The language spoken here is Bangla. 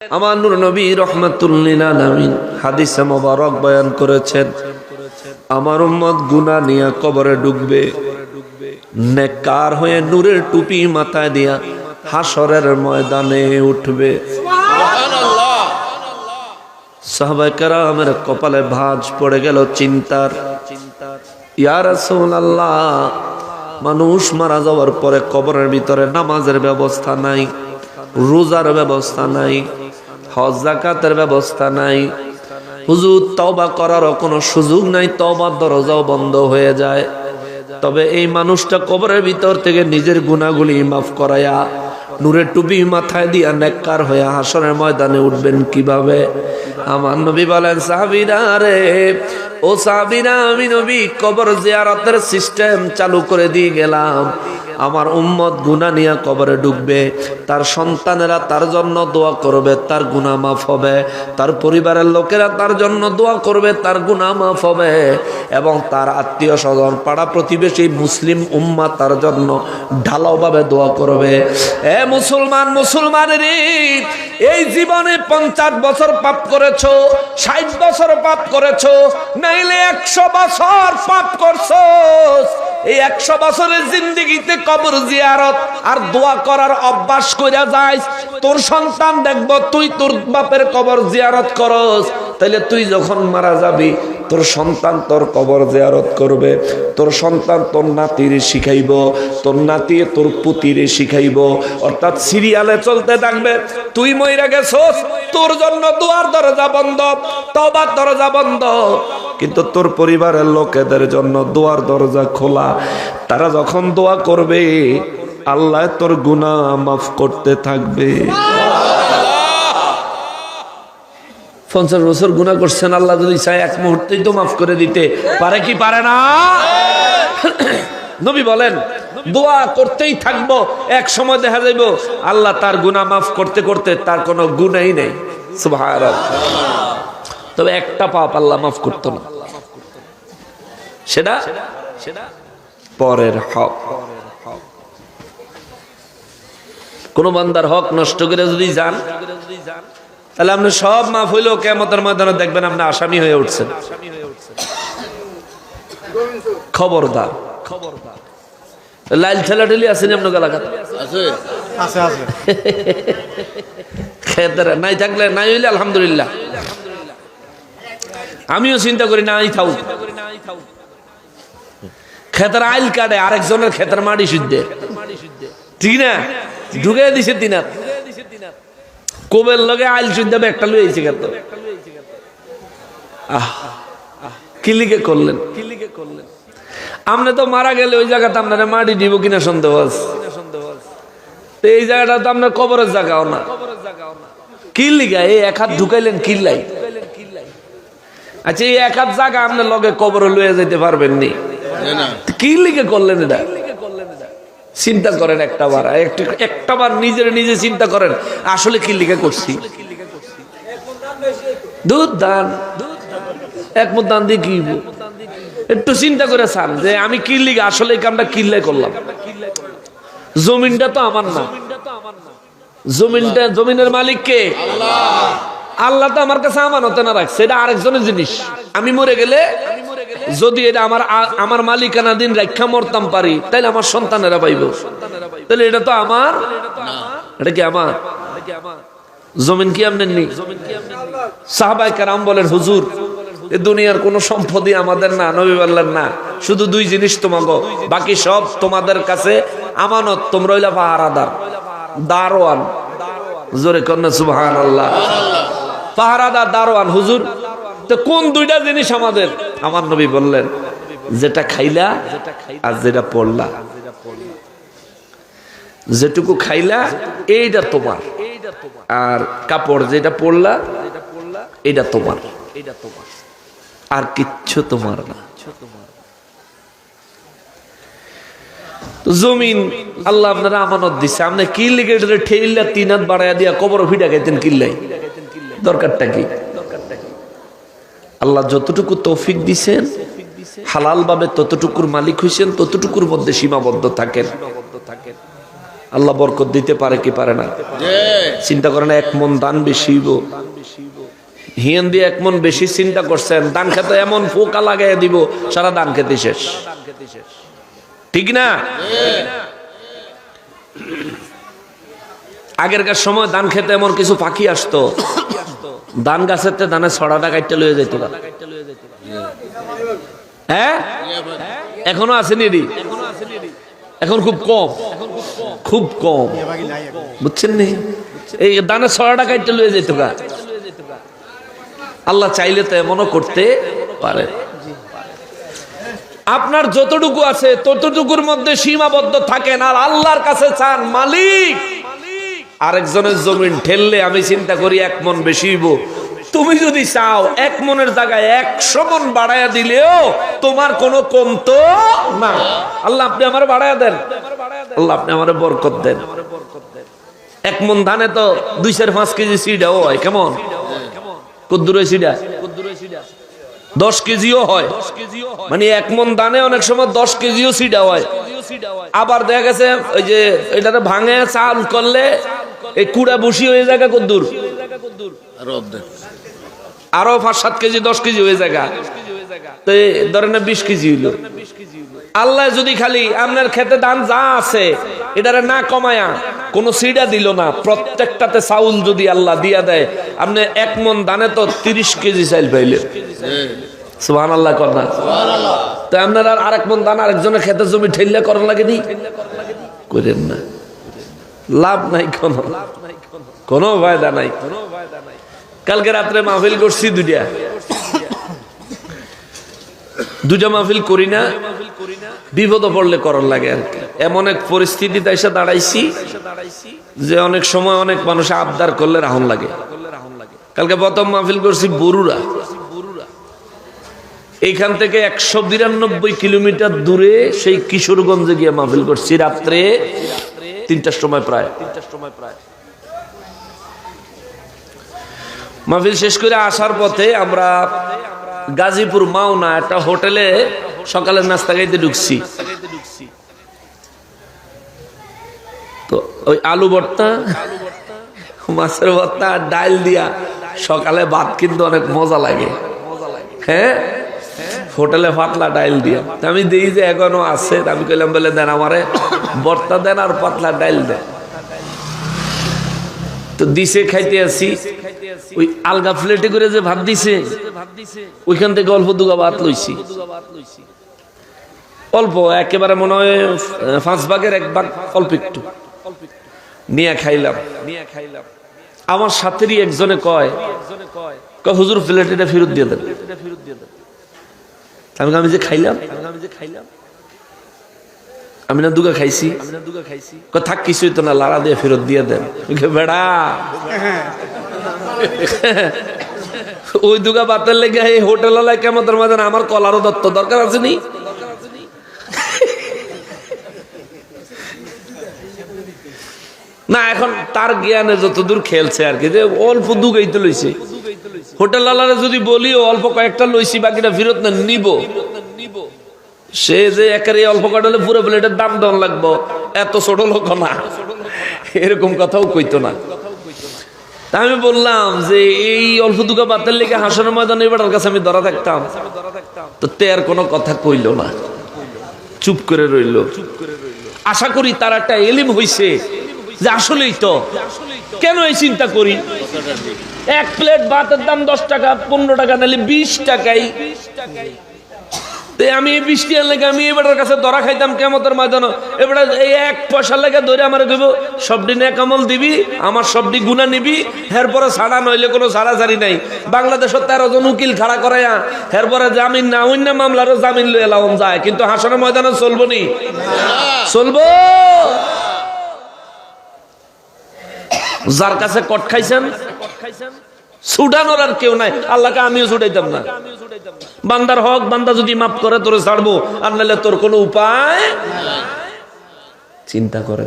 আমার নূর নবী রহমাতুল্লিল আলামিন হাদিসে মোবারক বয়ান করেছেন আমার উম্মত গুনাহ নিয়ে কবরে ডুববে নেকার হয়ে নূরের টুপি মাথায় দিয়া হাসরের ময়দানে উঠবে। সাহাবায়ে কেরামের কপালে ভাঁজ পড়ে গেল চিন্তার। ইয়া রাসূলুল্লাহ মানুষ মারা যাওয়ার পরে কবরের ভিতরে নামাজের ব্যবস্থা নাই রোজার ব্যবস্থা নাই হজ, জাকাতের ব্যবস্থা নাই। হুজুর, তওবা করারও কোনো সুযোগ নাই, তওবার দরজাও বন্ধ হয়ে যায়। তবে এই মানুষটা কবরের ভিতর থেকে নিজের গুণাগুলি মাফ করায়া, নূরের টুপি মাথায় দিয়া নেককার হয়ে হাসনের ময়দানে উঠবেন কীভাবে? আমার নবী বলেন, সাহাবিরা রে, ও সাহাবিরা, আমি নবী কবর জিয়ারতের সিস্টেম চালু করে দিয়ে গেলাম। আমার উম্মত গুনা নিয়ে কবরে ডুববে তার সন্তানেরা তার জন্য দোয়া করবে, তার গুনাহ মাফ হবে, তার পরিবারের লোকেরা তার জন্য দোয়া করবে, তার গুনাহ মাফ হবে এবং তার আত্মীয় স্বজন, পাড়া প্রতিবেশী মুসলিম উম্মা তার জন্য ঢালাওভাবে দোয়া করবে। এ মুসলমান, মুসলমানের এই জীবনে পঞ্চাশ বছর পাপ করেছ, ষাট বছর পাপ করেছ, নাইলে একশো বছর পাপ করছ এই একশো বছরের জিন্দিগিতে কবর জিয়ারত আর দোয়া করার অভ্যাস কইরা যাইস, তোর সন্তান দেখব তুই তোর বাপের কবর জিয়ারত করস তাহলে তুই যখন মারা যাবি তোর সন্তান তোর কবর জেয়ারত করবে, তোর সন্তান তোর নাতিরে শিখাইব, তোর নাতি তোর পুতিরে শিখাইব। অর্থাৎ সিরিয়ালে চলতে থাকবে। তুই মইরা গেছস, তোর জন্য দুয়ার দরজা বন্ধ তবার দরজা বন্ধ। কিন্তু তোর পরিবারের লোকেদের জন্য দুয়ার দরজা খোলা। তারা যখন দোয়া করবে, আল্লাহ তোর গুনাহ মাফ করতে থাকবে। পঞ্চাশ বছর গুণা করছেন, আল্লাহ যদি চায় এক মুহূর্তেই তো মাফ করে দিতে। পারে কি পারে না? নবী বলেন, দোয়া করতেই থাকব, এক সময় দেখা যাইব, আল্লাহ তার গুনাহ মাফ করতে করতে তার কোনো গুণাই নেই। তবে একটা পাপ আল্লাহ মাফ করতো না। সেটা সেটা? পরের হক। কোন বান্দার হক নষ্ট করে যদি যান তাহলে আপনি সব মাফ হইলেও কেমতের ময়দানে দেখবেন আপনি আসামি হয়ে উঠছেন। খবরদার। খবরদার লাইল ঠেলা ঠেলি আসেনি আপনার এলাকাতে? আছে। আছে আছে। খেতের নাই থাকলে নাই হইলে আলহামদুলিল্লাহ। আমিও চিন্তা করি নাই থাউ খেতের আইল কাটে আরেকজনের খেতের মাটি শুদ্ধে ঠিক না? ঢুকে দিছে তিনার। কোবের লগে আইল শুদ্ধে একটা লুয়েছে খেত আহ কিলিকে করলেন কিলিকে করলেন? আপনি তো মারা গেলে ওই জায়গাতে আপনারা মাটি দিব কিনা সন্দেহ আছে। তো এই জায়গাটা তো আপনার কবরের জায়গাও না। কি লিগা? এই এক হাত ঢুকাইলেন কিল্লাই আচ্ছা এই এক হাত জায়গা আপনার লগে কবর লয়ে যেতে পারবেন নি না না। কি লিগে করলেন এটা? চিন্তা করেন একটা বার একটা বার নিজের নিজে চিন্তা করেন আসলে কি লিগে করছি? দুধ দান এক মত দান দিয়ে কি একটু চিন্তা করে চান যে আমি কি লিগে আসলে কামটা কিল্লাই করলাম? জমিনটা তো আমার না। জমিনটা জমিনের মালিক কে? আল্লাহ তো আমার কাছে আমানতে না রাখছে এটা আরেকজনের জিনিস। আমি মরে গেলে যদি এটা আমার আমার মালিকানা দিন রক্ষা মরতাম পারি তাহলে আমার সন্তানেরা পাইব। তাহলে এটা তো আমার এটা কি আমার? জমিন কি আপনি নি সাহাবাই কারাম বলেন, হুজুর, এ দুনিয়ার কোন সম্পদই আমাদের না, নবী না। শুধু দুই জিনিস তোমাকে বাকি সব তোমাদের কাছে আমানত, তোমরা হইলা পাহারাদার, দারোয়ান। জোরে কন্যা সুবহান আল্লাহ পাহারাদার, দারোয়ান, হুজুর তো কোন দুইটা জিনিস আমাদের? আমার নবী বললেন, যেটা খাইলা আর যেটা পড়লা। যেটুকু খাইলা, এইটা তোমার। আর কাপড় যেটা পড়লা এটা তোমার। আর কিচ্ছু তোমার না। জমিন আল্লাহ আপনারা আমানত দিছে। আপনি কি লিগে এটারে ঠেইলা তিন হাত বাড়াইয়া দিয়া কবর ফিটা খাইতেন কিল্লাই। দরকারটা কি? আল্লাহ যতটুকু তৌফিক দিছেন হালাল ভাবে ততটুকুর মালিক হইছেন, ততটুকুর মধ্যে সীমাবদ্ধ থাকেন। আল্লাহ বরকত দিতে পারে কি পারে না? চিন্তা করেন, এক মন দান বেশি। হিয়ান দিয়ে এক মন বেশি চিন্তা করছেন, দান খেতে এমন ফোকা লাগাই দিব, সারা দান খেতে শেষ। ঠিক না? আগেরকার সময় ধান খেতে এমন কিছু পাখি আসতো ধান গাছের তে ধানের ছড়াটা কাটতে লয়ে না। হ্যাঁ? এখনও আসেনি রে। এখন খুব কম। খুব কম। বুঝছেন নি? এই দানের ছড়াটা কাটতে লয়ে যেত গা। আল্লাহ চাইলে তো এমনও করতে পারে। আপনার যতটুকু আছে ততটুকুর মধ্যে সীমাবদ্ধ থাকেন আর আল্লাহর কাছে চান মালিক। আরেকজনের জমিন ঠেললে আমি চিন্তা করি এক মন বেশি। তুমি যদি চাও এক মনের জায়গায় একশো মন বাড়াইয়া দিলেও তোমার কোনো কমতো না। আল্লাহ আপনি আমার বাড়াইয়া দেন। আল্লাহ আপনি আমার বরকত দেন। এক মন ধানে তো দুই চার পাঁচ কেজি সিডাও হয়, কেমন? কদ্দুর সিডা? দশ কেজিও হয়। মানে এক মন দানে অনেক সময় দশ কেজিও সিডা হয়। আবার দেখা গেছে ওই যে এটাতে ভাঙে চাল করলে এই কুড়া বসি হয়ে জায়গা কদ্দুর? আর পাঁচ সাত কেজি দশ কেজি হয়ে জায়গা তো ধরেন বিশ কেজি হইল। আল্লাহ যদি খালি আপনার খেতে দান যা আছে এটারে না কমায়া কোন সিডা দিল না। প্রত্যেকটাতে চাউল যদি আল্লাহ দিয়া দেয় আপনি এক মন দানে তো তিরিশ কেজি চাইল পাইলেন সুহান আল্লাহ কর তো আপনার আর আরেক মন দান আরেকজনের খেতে জমি ঠেললে করার লাগে নি? করেন না। লাভ নাই কোন। কোনো ফায়দা নাই। কালকে রাত্রে মাহফিল করছি দুইটা। দুটা মাহফিল করি না, বিপদ পড়লে করার লাগে আর এমন এক পরিস্থিতিতে এসে দাঁড়াইছি যে অনেক সময় অনেক মানুষ আবদার করলে রাহন লাগে। কালকে প্রথম মাহফিল করছি বরুরা এইখান থেকে একশো বিরানব্বই কিলোমিটার দূরে সেই কিশোরগঞ্জে গিয়ে মাহফিল করছি। রাত্রে তিনটার সময় প্রায়। তিনটার সময় প্রায়। মাহফিল শেষ করে আসার পথে আমরা গাজীপুর মাওনা একটা হোটেলে সকালের নাস্তা খাইতে ঢুকছি। তো ওই আলু ভর্তা, মাছের ভর্তা, ডাল দিয়া সকালে ভাত কিন্তু অনেক মজা লাগে। হ্যাঁ? হোটেলে পাতলা ডাইল দিয়া। আমি দিই যে এখনও আছে আমি কইলাম, বলে দেন আমারে বর্তা দেন আর পাতলা ডাইল দেন। তো দিছে খাইতে আসি, ওই আলগা প্লেটে করে যে ভাত দিছে, ওইখান থেকে অল্প দুগা ভাত লইছি। অল্প, একেবারে মনে হয় পাঁচ ভাগের এক ভাগ, অল্প একটু। নিয়ে খাইলাম। নিয়ে খাইলাম আমার সাথেরই একজনে কয় কয়, হুজুর প্লেট এটা ফেরত দিয়ে দেন। আমি আমি যে খাইলাম। আমি আমি না দুগা খাইছি। থাক কিছুই তো না, লাড়া দিয়ে ফেরত দিয়ে দেন। বেড়া। ওই দুগা বাতের লেগে এই হোটেল কেমন মাঝে আমার কলারও দত্ত দরকার আছে নি? না, এখন তার জ্ঞানে যতদূর খেলছে আর কি, যে অল্প দুগাই তো লইছে। হোটেল আলারে যদি বলি অল্প কয়েকটা লইছি, বাকিটা ফেরত না নিব। সে যে একেবারে অল্প কাটালে পুরো প্লেটের দাম দেওয়ান লাগবো। এত ছোট লোক না। এরকম কথাও কইতো না। তা আমি বললাম যে, এই অল্প দুকা বাতের লেগে হাসানোর ময়দানে এবার কাছে আমি ধরা থাকতাম। তো তে আর কোনো কথা কইল না। চুপ করে রইল। আশা করি তার একটা এলিম হইছে। যে আসলেই তো। কেন এই চিন্তা করি? এক প্লেট ভাতের দাম দশ টাকা, পনেরো টাকা, নাহলে বিশ টাকাই। আমি এই বৃষ্টি লেগে আমি এবারের কাছে ধরা খাইতাম কেমতের ময়দান? এবারে এই এক পয়সা লেগে ধরে আমার কইব সবডি নে কামল দিবি, আমার সবটি গুণা নিবি, এরপরে ছাড়া নইলে কোনো ছাড়াছাড়ি নাই। বাংলাদেশের তেরো জন উকিল খাড়া করাইয়া, এরপরে জামিন না, অন্য মামলারও জামিন লয়ে এলাম যায়। কিন্তু হাসানের ময়দানে চলবো নি? চলবো! যার কাছে কট খাইছেন ছুটানোর আর কেউ নাই। আল্লাহকে আমিও ছুটাইতাম না। বান্দার হক, বান্দা যদি মাফ করে, তোরে ছাড়বো। আর নাহলে তোর কোনো উপায় চিন্তা করে।